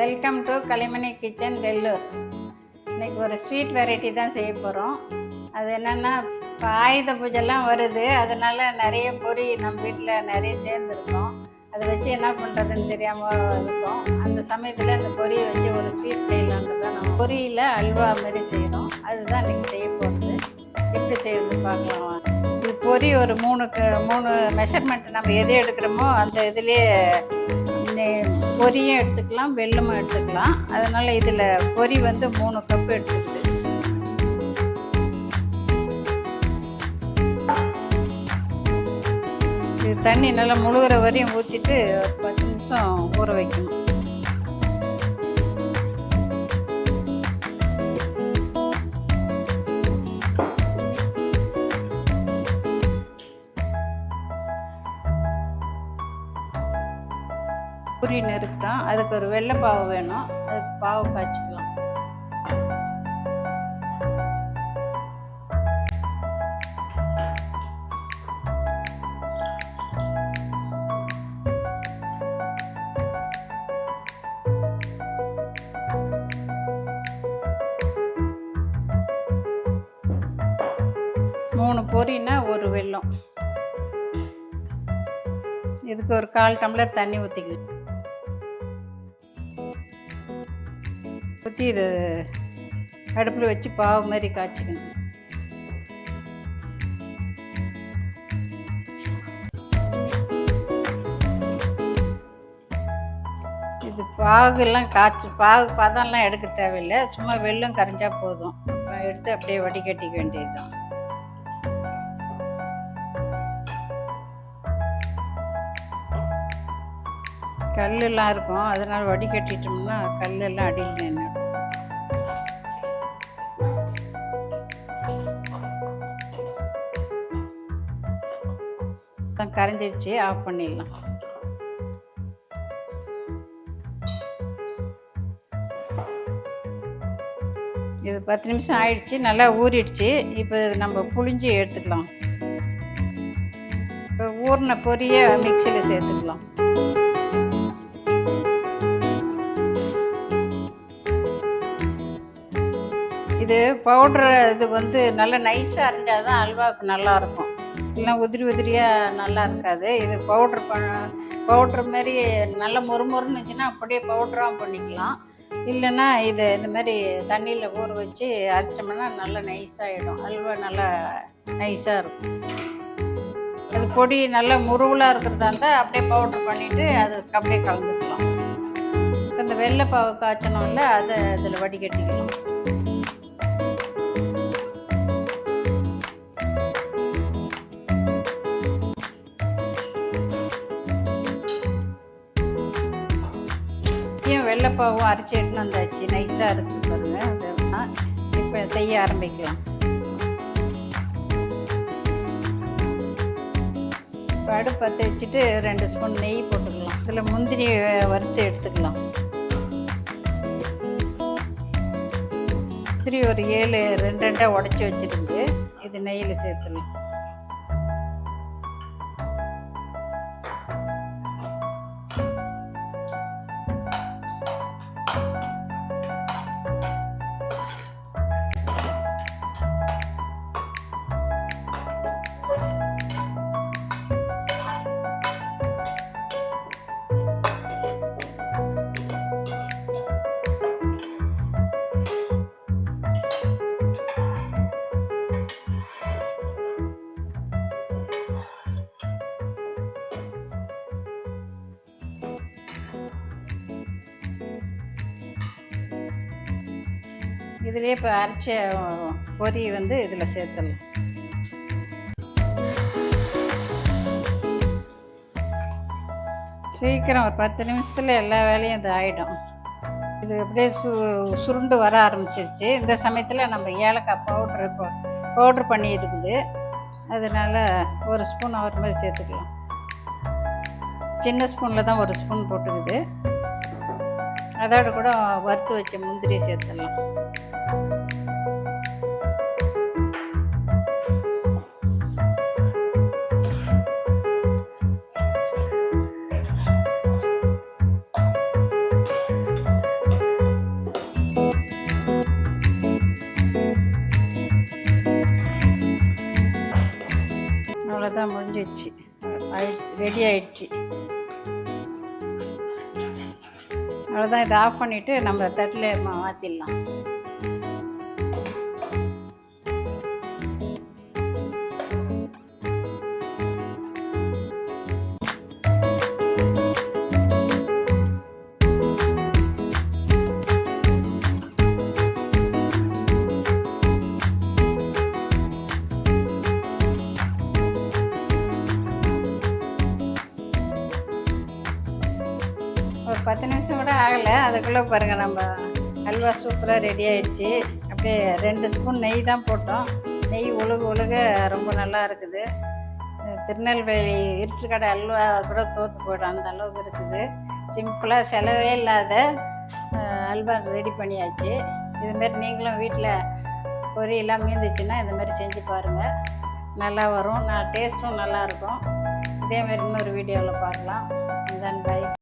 Welcome to Kalimani kitchen Vellore இன்றைக்கி ஒரு sweet variety தான் செய்ய போகிறோம் அது என்னென்னா இப்போ ஆயுத பூஜைலாம் வருது. அதனால் நிறைய பொரி நம்ம வீட்டில் நிறைய சேர்ந்துருக்கோம். அதை வச்சு என்ன பண்ணுறதுன்னு தெரியாமல் இருக்கோம். அந்த சமயத்தில் அந்த பொரியை வச்சு ஒரு ஸ்வீட் செய்யலான்றது தான் நம்ம பொரியில் அல்வா மாதிரி செய்கிறோம் அதுதான் இன்றைக்கி செய்ய போகிறது எப்படி செய்யறது பார்க்கலாம். இது பொரி ஒரு மூணுக்கு மூணு மெஷர்மெண்ட் நம்ம எது எடுக்கிறோமோ அந்த இதுலேயே பொரியும் எடுத்துக்கலாம் வெல்லமும் எடுத்துக்கலாம். அதனால் இதில் பொரி வந்து மூணு கப் எடுத்துக்கிட்டு. இது தண்ணி நல்லா முழுகிற வரையும் ஊற்றிட்டு ஒரு பத்து நிமிஷம் ஊற வைக்கணும். பூரி நெருக்கிட்டோம் அதுக்கு ஒரு வெள்ளை பாவு வேணும். அதுக்கு பாவு காய்ச்சிக்கலாம். மூணு பொரினா ஒரு வெல்லம். இதுக்கு ஒரு கால் டம்ளர் தண்ணி ஊற்றிக்கலாம் ஊற்றி இது அடுப்பில் வச்சு பாவு மாதிரி காய்ச்சிக்கணும். இது பாகுலாம் காய்ச்சி பாகு பதம்லாம் எடுக்க தேவையில்லை. சும்மா வெள்ளம் கரைஞ்சா போதும். எடுத்து அப்படியே வடிகட்டிக்க வேண்டியதுதான். கல்லெல்லாம் இருக்கும். அதனால் வடிகட்டிட்டோம்னா கல்லெல்லாம் அடியில் நின்று கரைஞ்சிருச்சு. ஆஃப் பண்ணிடலாம். இது பத்து நிமிஷம் ஆயிடுச்சு. நல்லா ஊறிடுச்சு. இப்போ நம்ம புளிஞ்சி எடுத்துக்கலாம். இப்போ ஊறின பொரிய மிக்சியில் சேர்த்துக்கலாம். இது பவுட்ரு இது வந்து நல்லா நைஸாக அரைஞ்சால் தான் அல்வாவுக்கு நல்லாயிருக்கும் இல்லைன்னா உதிரி உதிரியாக நல்லா இருக்காது. இது பவுட்ரு ப பவுட்ரு மாரி நல்ல மொறுமொறுன்னு இருந்துச்சுன்னா அப்படியே பவுட்ராக பண்ணிக்கலாம். இல்லைன்னா இது இந்த மாதிரி தண்ணியில் ஊற வச்சு அரைச்சோம்னா நல்லா நைஸாகிடும் அல்வா நல்லா நைஸாக இருக்கும். அது பொடி நல்லா முருவலாக இருக்கிறதா இருந்தால் அப்படியே பவுட்ரு பண்ணிவிட்டு அது அப்படியே கலந்துக்கலாம். இப்போ இந்த வெள்ளை பாவு காய்ச்சணும்ல அதை அதில் வடிகட்டிக்கலாம். இதையும் அரைச்சி எடுத்துன்னு வந்தாச்சு. நைஸாக அரைச்சி பாருங்க. அதெல்லாம் இப்போ செய்ய ஆரம்பிக்கலாம். இப்போ அடுப்பு பற்ற வச்சுட்டு ரெண்டு ஸ்பூன் நெய் போட்டுக்கலாம். இதில் முந்திரி வறுத்து எடுத்துக்கலாம். முந்திரி ஒரு ஏழு ரெண்டு ரெண்டாக உடச்சி வச்சுருந்து இது நெய்யில் சேர்த்துலாம் இதுலேயே இப்போ அரைச்ச பொரி வந்து இதில் சேர்த்துடலாம். சீக்கிரம் ஒரு பத்து நிமிஷத்தில் எல்லா வேலையும் இது ஆகிடும் இது அப்படியே சு சுருண்டு வர ஆரம்பிச்சிருச்சு. இந்த சமயத்தில் நம்ம ஏலக்காய் பவுட்ரு பவுட்ரு பண்ணி இருக்குது. அதனால் ஒரு ஸ்பூன் அவர் மாதிரி சேர்த்துக்கலாம். சின்ன ஸ்பூனில் தான் ஒரு ஸ்பூன் போட்டுக்குது. அதோட கூட வறுத்து வச்ச முந்திரி சேர்த்துடலாம். முடிஞ்சிடுச்சு. ஆயிடுச்சு ரெடி ஆயிடுச்சு. அவ்வளோதான் இதை ஆஃப் பண்ணிவிட்டு நம்ம தட்டில் மாற்றிடலாம் பத்து நிமிஷம் கூட ஆகலை. அதுக்குள்ளே பாருங்கள் நம்ம அல்வா சூப்பராக ரெடி ஆகிடுச்சி அப்படியே ரெண்டு ஸ்பூன் நெய் தான் போட்டோம். நெய் ஒழுகு ஒழுக ரொம்ப நல்லா இருக்குது. திருநெல்வேலி இருட்டுக்கடை அல்வா கூட தோற்று போயிடும். அந்த அளவுக்கு இருக்குது. சிம்பிளாக செலவே இல்லாத அல்வா ரெடி பண்ணியாச்சு. இதுமாரி நீங்களும் வீட்டில் பொரியெல்லாம் மீந்துச்சுன்னா இந்த மாதிரி செஞ்சு பாருங்கள் நல்லா வரும். நான் டேஸ்ட்டும் நல்லாயிருக்கும் இதேமாரி இன்னொரு வீடியோவில் பார்க்கலாம். இதான் பை